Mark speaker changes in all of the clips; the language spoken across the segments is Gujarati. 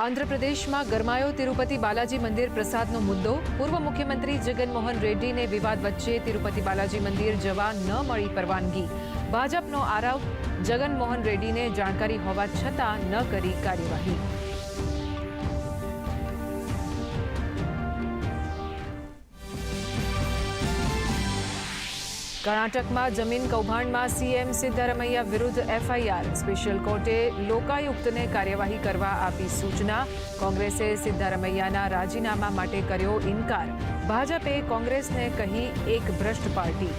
Speaker 1: આંધ્રપ્રદેશમાં ગરમાયો તિરુપતિ બાલાજી મંદિર પ્રસાદનો મુદ્દો. પૂર્વ મુખ્યમંત્રી જગનમોહન રેડ્ડીને વિવાદ વચ્ચે તિરુપતિ બાલાજી મંદિર જવા ન મળી પરવાનગી. ભાજપનો આરોપ, જગનમોહન રેડ્ડીને જાણકારી હોવા છતાં ન કરી કાર્યવાહી. કર્ણાટકમાં જમીન કૌભાંડમાં સીએમ સિદ્ધારમૈયા વિરુદ્ધ એફઆઈઆર. સ્પેશિયલ કોર્ટે લોકાયુક્તને કાર્યવાહી કરવા આપી સૂચના. કોંગ્રેસે સિદ્ધારમૈયાના રાજીનામા માટે કર્યો ઇનકાર. ભાજપે કોંગ્રેસને કહી એક ભ્રષ્ટ પાર્ટી.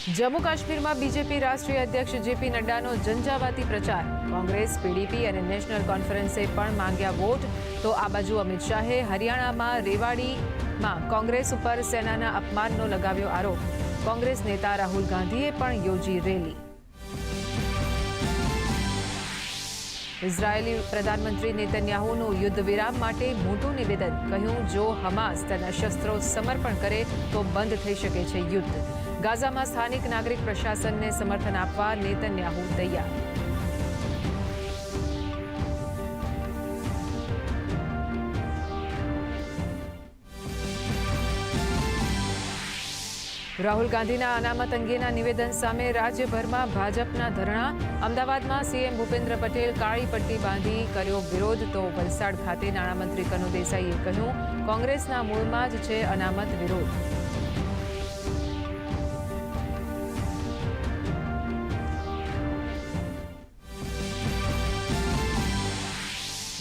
Speaker 1: જમ્મુ કાશ્મીરમાં બીજેપી રાષ્ટ્રીય અધ્યક્ષ જેપી નડ્ડાનો ઝંઝાવાતી પ્રચાર. કોંગ્રેસ, પીડીપી અને નેશનલ કોન્ફરન્સે પણ માંગ્યા વોટ. તો આ બાજુ અમિત શાહે હરિયાણામાં રેવાડીમાં કોંગ્રેસ ઉપર સેનાના અપમાનનો લગાવ્યો આરોપ. કોંગ્રેસ નેતા રાહુલ ગાંધીએ પણ યોજી રેલી. ઇઝરાયેલી પ્રધાનમંત્રી નેતન્યાહુનું યુદ્ધ વિરામ માટે મોટું નિવેદન, કહ્યું, જો હમાસ તેના શસ્ત્રો સમર્પણ કરે, તો બંધ થઈ શકે છે યુદ્ધ. ગાઝામાં સ્થાનિક નાગરિક પ્રશાસનને સમર્થન આપવા નેતન્યાહુ તૈયાર. રાહુલ ગાંધીના અનામત અંગેના નિવેદન સામે રાજ્યભરમાં ભાજપના ધરણા. અમદાવાદમાં સીએમ ભૂપેન્દ્ર પટેલ કાળી પટ્ટી બાંધી કર્યો વિરોધ તો વલસાડ ખાતે નાણામંત્રી કનુ દેસાઈએ કહ્યું, કોંગ્રેસના મૂળમાં જ છે અનામત વિરોધ.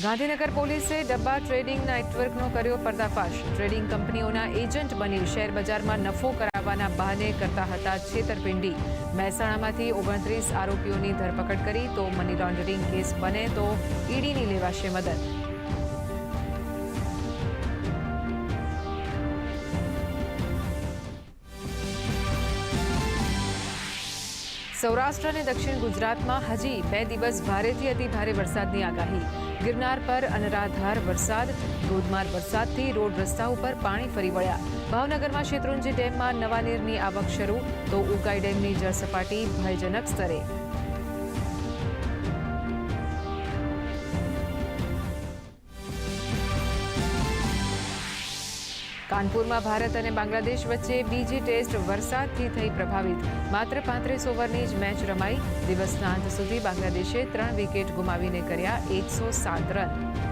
Speaker 1: ગાંધીનગર પોલીસે ડબ્બા ટ્રેડિંગ નેટવર્કનો કર્યો પર્દાફાશ. ટ્રેડિંગ કંપનીઓના એજન્ટ બની શેર બજારમાં નફો કરાવવાના બહાને કરતા હતા છેતરપિંડી. મહેસાણામાંથી ઓગણત્રીસ આરોપીઓની ધરપકડ કરી તો મની લોન્ડરિંગ કેસ બને તો ઈડીની લેવાશે મદદ. સૌરાષ્ટ્ર અને દક્ષિણ ગુજરાતમાં હજી બે દિવસ ભારેથી અતિ ભારે વરસાદની આગાહી. ગિરનાર પર અનરાધાર વરસાદ, ધોધમાર વરસાદથી રોડ રસ્તા ઉપર પાણી ફરી વળ્યા. ભાવનગરમાં શેત્રુંજી ડેમમાં નવા નીરની આવક શરૂ, તો ઉકાઈ ડેમની જળસપાટી ભયજનક સ્તરે. કાનપુરમાં ભારત અને બાંગ્લાદેશ વચ્ચે બીજી ટેસ્ટ વરસાદથી થઈ પ્રભાવિત. માત્ર પાંત્રીસ ઓવરની જ મેચ રમાઈ. દિવસના અંત સુધી બાંગ્લાદેશે ત્રણ વિકેટ ગુમાવીને કર્યા એકસો સાત રન.